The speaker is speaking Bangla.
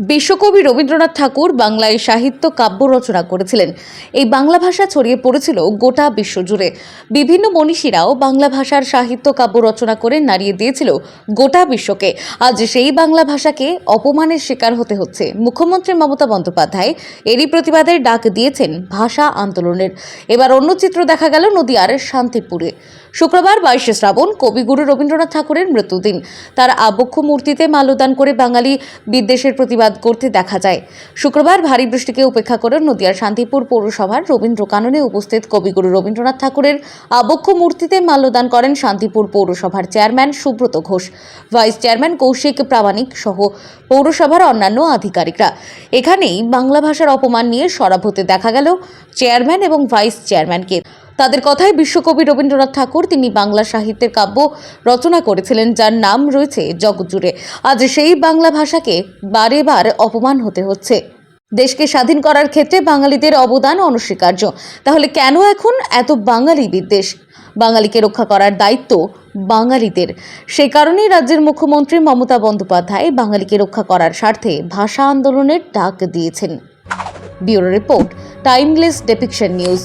বিশ্বকবি রবীন্দ্রনাথ ঠাকুর বাংলায় সাহিত্য কাব্য রচনা করেছিলেন। এই বাংলা ভাষা ছড়িয়ে পড়েছিল গোটা বিশ্বজুড়ে বিভিন্ন মনীষীরাও বাংলা ভাষার সাহিত্য কাব্য রচনা করে নাড়িয়ে দিয়েছিল গোটা বিশ্বকে। আজ সেই বাংলা ভাষাকে অপমানের শিকার হতে হচ্ছে। মুখ্যমন্ত্রী মমতা বন্দ্যোপাধ্যায় এরই প্রতিবাদের ডাক দিয়েছেন ভাষা আন্দোলনের। এবার অন্য চিত্র দেখা গেল নদিয়ার শান্তিপুরে। শুক্রবার বাইশে শ্রাবণ কবিগুরু রবীন্দ্রনাথ ঠাকুরের মৃত্যুদিন। তার আবক্ষ মূর্তিতে মাল্যদান করে বাঙালি বিদ্বেষের প্রতিবাদ করতে দেখা যায়। শুক্রবার ভারী বৃষ্টিকে উপেক্ষা করে নদিয়ার শান্তিপুর পৌরসভার রবীন্দ্র কাননে উপস্থিত কবিগুরু রবীন্দ্রনাথ ঠাকুরের আবক্ষ মূর্তিতে মাল্যদান করেন শান্তিপুর পৌরসভার chairman Subrata Ghosh, vice chairman Kaushik Pramanik সহ পৌরসভার অন্যান্য আধিকারিকরা। এখানেই বাংলা ভাষার অপমান নিয়ে সরব হতে দেখা গেল চেয়ারম্যান এবং ভাইস চেয়ারম্যানকে। তাদের কথায় বিশ্বকবি রবীন্দ্রনাথ ঠাকুর তিনি বাংলা সাহিত্যের কাব্য রচনা করেছিলেন, যার নাম রয়েছে জগৎজুড়ে আজ সেই বাংলা ভাষাকে বারে বার অপমান হতে হচ্ছে। দেশকে স্বাধীন করার ক্ষেত্রে বাঙালিদের অবদান অনস্বীকার্য। তাহলে কেন এখন এত বাঙালি বিদ্বেষ? বাঙালিকে রক্ষা করার দায়িত্ব বাঙালিদের। সেই কারণেই রাজ্যের মুখ্যমন্ত্রী মমতা বন্দ্যোপাধ্যায় বাঙালিকে রক্ষা করার স্বার্থে ভাষা আন্দোলনের ডাক দিয়েছেন। Bureau report, timeless depiction news.